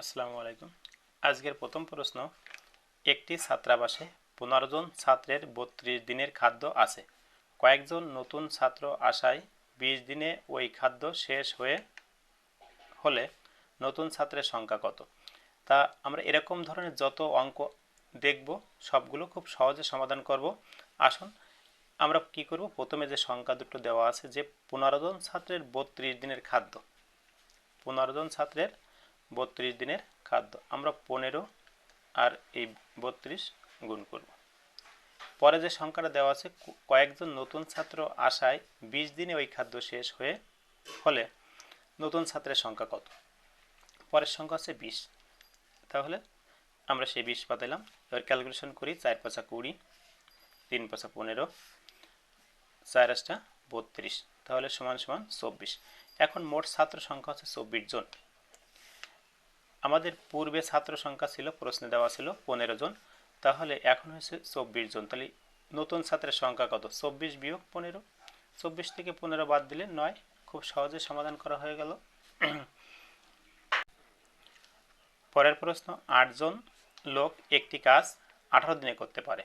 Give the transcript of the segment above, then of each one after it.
আসসালামু আলাইকুম। আজকের প্রথম প্রশ্ন, একটি ছাত্রাবাসে পনেরো জন ছাত্রের বত্রিশ দিনের খাদ্য আছে। কয়েকজন নতুন ছাত্র আসায় বিশ দিনে ওই খাদ্য শেষ হয়ে হলে নতুন ছাত্রের সংখ্যা কত? তা আমরা এরকম ধরনের যত অঙ্ক দেখব, সবগুলো খুব সহজে সমাধান করব। আসুন, আমরা কি করব? প্রথমে যে সংখ্যা দুটো দেওয়া আছে যে পনেরো জন ছাত্রের বত্রিশ দিনের খাদ্য। পনেরো জন ছাত্রের বত্রিশ দিনের খাদ্য। আমরা পনেরো আর এই বত্রিশ গুণ করব। পরে যে সংখ্যাটা দেওয়া আছে কয়েকজন নতুন ছাত্র আসায় বিশ দিনে ওই খাদ্য শেষ হয়ে হলে নতুন ছাত্রের সংখ্যা কত? পরের সংখ্যা হচ্ছে বিশ। তাহলে আমরা সেই বিশ পাতাইলাম এবার ক্যালকুলেশন করি, চার পাঁচা কুড়ি, তিন পাঁচা পনেরো, চার আটটা বত্রিশ। তাহলে সমান সমান চব্বিশ। এখন মোট ছাত্র সংখ্যা হচ্ছে চব্বিশ জন। আমাদের পূর্বে ছাত্র সংখ্যা ছিল, প্রশ্নে দেওয়া ছিল পনেরো জন। তাহলে এখন হয়েছে চব্বিশ জন। তাহলে নতুন ছাত্রের সংখ্যা কত? চব্বিশ বিয়োগ পনেরো। চব্বিশ থেকে পনেরো বাদ দিলে নয়। খুব সহজে সমাধান করা হয়ে গেল। পরের প্রশ্ন আটজন লোক একটি কাজ আঠারো দিনে করতে পারে।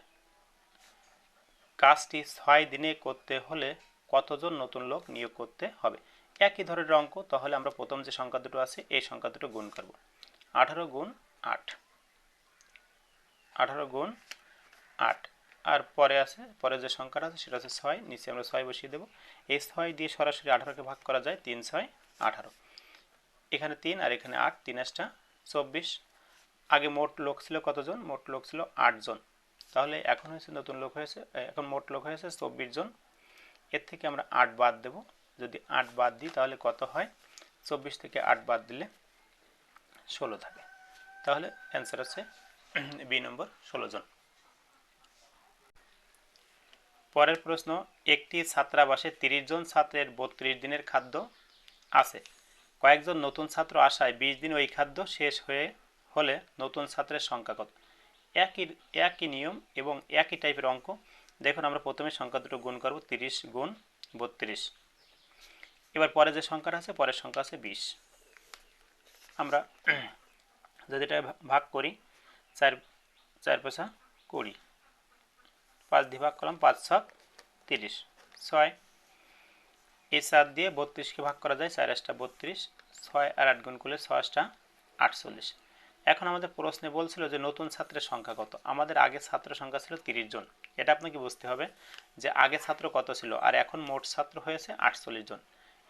কাজটি ছয় দিনে করতে হলে কতজন নতুন লোক নিয়োগ করতে হবে? একই ধরনের অঙ্ক, তাহলে আমরা প্রথম যে সংখ্যা দুটো আছে, এই সংখ্যা দুটো গুণ করব। আঠারো গুণ আট। আঠারো গুণ আট। আর পরে আছে, পরে যে সংখ্যাটা আছে সেটা হচ্ছে ছয়, নিচে আমরা ছয় বসিয়ে দেবো। এই ছয় দিয়ে সরাসরি আঠারোকে ভাগ করা যায় তিন, ছয়, আঠারো। এখানে তিন আর এখানে আট, তিন আটটা চব্বিশ। আগে মোট লোক ছিল কতজন? মোট লোক ছিল আটজন তাহলে এখন হয়েছে নতুন লোক হয়েছে এখন মোট লোক হয়েছে চব্বিশ জন। এর থেকে আমরা আট বাদ দেব। যদি আট বাদ দিই তাহলে কত হয়? চব্বিশ থেকে আট বাদ দিলে ষোলো থাকে। তাহলে অ্যান্সার হচ্ছে বি নম্বর ষোলো জন। পরের প্রশ্ন, একটি ছাত্রাবাসে তিরিশ জন ছাত্রের বত্রিশ দিনের খাদ্য আছে। কয়েকজন নতুন ছাত্র আসায় বিশ দিন ওই খাদ্য শেষ হয়ে হলে নতুন ছাত্রের সংখ্যা কত? একই একই নিয়ম এবং একই টাইপের অঙ্ক। দেখুন, আমরা প্রথমে সংখ্যা দুটো গুণ করব, তিরিশ গুণ বত্রিশ। এবার পরে যে সংখ্যাটা আছে, পরের সংখ্যা আছে বিশ। আমরা যদি এটা ভাগ করি, চার চার পয়সা কুড়ি। পাঁচ দিয়ে ভাগ করলাম পাঁচ ছক তিরিশ। ছয়, এই চার দিয়ে বত্রিশকে ভাগ করা যায়, চার আটটা বত্রিশ। ছয় আর আট গুণ করলে ছয় আটটা আটচল্লিশ। এখন আমাদের প্রশ্নে বলছিল যে নতুন ছাত্রের সংখ্যা কত? আমাদের আগে ছাত্র সংখ্যা ছিল তিরিশ জন। এটা আপনাকে বুঝতে হবে যে আগে ছাত্র কত ছিল? আর এখন মোট ছাত্র হয়েছে আটচল্লিশ জন।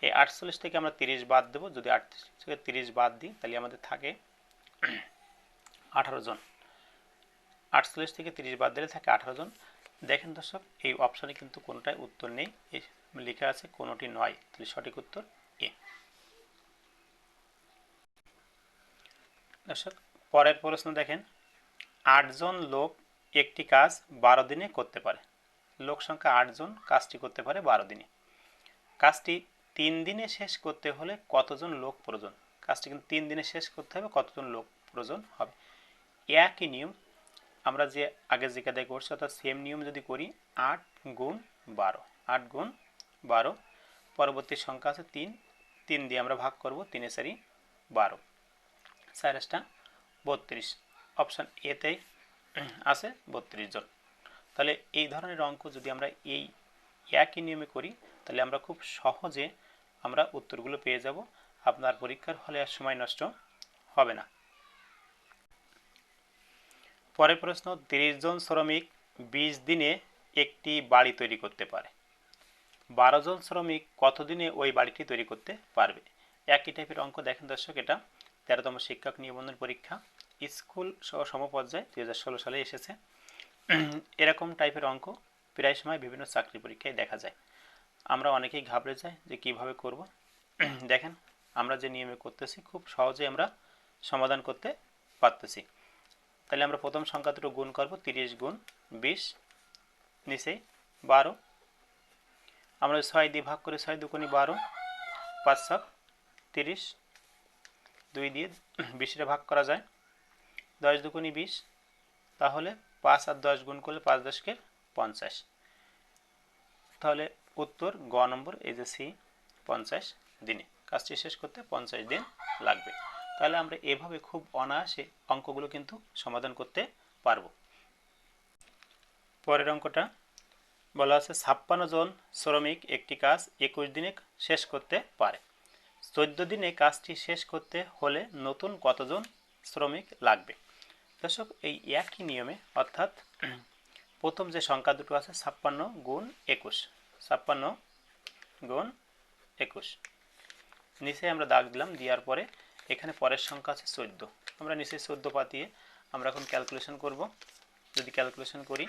এই আটচল্লিশ থেকে আমরা তিরিশ বাদ দেবো। যদি আটচল্লিশ থেকে তিরিশ বাদ দিই, তাহলে আমাদের থাকে আঠারো জন। আটচল্লিশ থেকে তিরিশ বাদ দিলে থাকে আঠারো জন। দেখেন দর্শক, এই অপশানে কিন্তু কোনোটাই উত্তর নেই। লেখা আছে, কোনোটি নয়। তাহলে সঠিক উত্তর এ। দর্শক, পরের প্রশ্ন দেখেন। আটজন লোক একটি কাজ বারো দিনে করতে পারে। লোক সংখ্যা আটজন কাজটি করতে পারে বারো দিনে। কাজটি তিন দিনে শেষ করতে হলে কতজন লোক প্রয়োজন? কাজটি কিন্তু তিন দিনে শেষ করতে হবে, কতজন লোক প্রয়োজন হবে? একই নিয়ম আমরা যে আগে যে কাদায় করছি, অর্থাৎ সেম নিয়ম যদি করি, আট গুণ বারো। আট গুণ বারো, পরবর্তী সংখ্যা আছে তিন। তিন দিয়ে আমরা ভাগ করব তিনে চারি বারো। সাইরাসটা বত্রিশ। অপশান এতে আছে বত্রিশ জন। তাহলে এই ধরনের অঙ্ক যদি আমরা এই একই নিয়মে করি, তাহলে আমরা খুব সহজে আমরা উত্তরগুলো পেয়ে যাব। আপনার পরীক্ষার হলে আর সময় নষ্ট হবে না। পরের প্রশ্ন, তিরিশ জন শ্রমিক বিশ দিনে একটি বাড়ি তৈরি করতে পারে। বারো জন শ্রমিক কতদিনে ওই বাড়িটি তৈরি করতে পারবে? একই টাইপের অঙ্ক দেখেন দর্শক, এটা তেরোতম শিক্ষক নিবন্ধন পরীক্ষা। স্কুল সহ সমপর্যায়ে দুই হাজার ষোলো সালে এসেছে। এরকম টাইপের অঙ্ক প্রায় সময় বিভিন্ন চাকরি পরীক্ষায় দেখা যায়। আমরা অনেকেই ঘাবড়ে যাই যে কীভাবে করব। দেখেন, আমরা যে নিয়মে করতেছি, খুব সহজে আমরা সমাধান করতে পারতেছি। তাহলে আমরা প্রথম সংখ্যা দুটো গুণ করব, তিরিশ গুণ বিশ নিচেই বারো। আমরা ছয় দিয়ে ভাগ করে ছয় দুগুণি বারো, পাঁচ সাত তিরিশ। দুই দিয়ে বিশটা ভাগ করা যায়। দশ দুগুণি বিশ, তাহলে পাঁচ আর দশ গুণ করলে পাঁচ দশকে পঞ্চাশ। তাহলে উত্তর গ নম্বর, এই যে সি, পঞ্চাশ দিনে। কাজটি শেষ করতে পঞ্চাশ দিন লাগবে। তাহলে আমরা এভাবে খুব অনায়াসে অঙ্কগুলো কিন্তু সমাধান করতে পারব। পরের অঙ্কটা, বলা আছে ছাপ্পান্ন জন শ্রমিক একটি কাজ একুশ দিনে শেষ করতে পারে। চোদ্দ দিনে কাজটি শেষ করতে হলে নতুন কতজন শ্রমিক লাগবে? দর্শক, এই একই নিয়মে, অর্থাৎ প্রথম যে সংখ্যা দুটো আছে, ছাপ্পান্ন গুণ একুশ। ছাপ্পান্ন গুণ একুশ। নিচে আমরা দাগ দিলাম, দেওয়ার পরে এখানে পরের সংখ্যা আছে চোদ্দ। আমরা নিচে চোদ্দ পাতিয়ে আমরা এখন ক্যালকুলেশন করব। যদি ক্যালকুলেশন করি,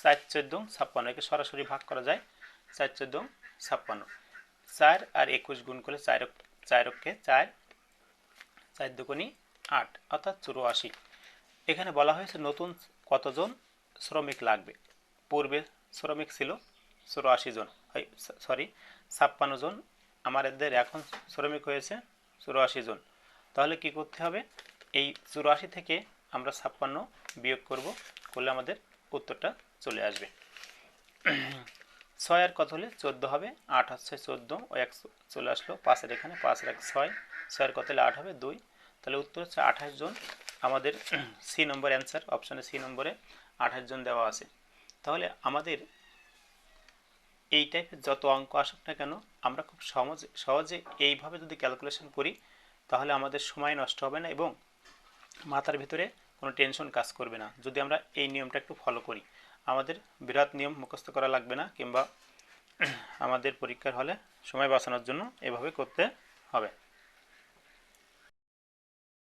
চার চোদ্দ ছাপ্পান্ন, একে সরাসরি ভাগ করা যায়, চার চোদ্দ ছাপ্পান্ন। চার আর একুশ গুণ করলে চার চারকে চার চার দুগুণি আট, অর্থাৎ চুরাশি। এখানে বলা হয়েছে নতুন কতজন শ্রমিক লাগবে। পূর্বে শ্রমিক ছিল চুরাশি জন। সরি, ছাপ্পান্ন জন। আমাদের এখন শ্রমিক হয়েছে চুরাশি জন। তাহলে কি করতে হবে? এই চুরাশি থেকে আমরা ছাপ্পান্ন বিয়োগ করব করলে আমাদের উত্তরটা চলে আসবে। ছয় আর কত হলে? চোদ্দ হবে। আট হচ্ছে চোদ্দ। ও এক চলে আসলো পাঁচের এখানে। পাঁচের এক ছয়। ছয়ের কত হলে? আট হবে দুই। তাহলে উত্তর হচ্ছে আঠাশ জন। আমাদের সি নম্বর অ্যান্সার, অপশানে সি নম্বরে আঠাশ জন দেওয়া আছে। তাহলে আমাদের এই টাইপের যত অঙ্ক আসুক না কেন, আমরা খুব সহজে সহজে এইভাবে যদি ক্যালকুলেশন করি, তাহলে আমাদের সময় নষ্ট হবে না এবং মাথার ভিতরে কোনো টেনশন কাজ করবে না। যদি আমরা এই নিয়মটা একটু ফলো করি, আমাদের বিরাট নিয়ম মুখস্থ করা লাগবে না কিংবা আমাদের পরীক্ষার হলে সময় বাঁচানোর জন্য এভাবে করতে হবে।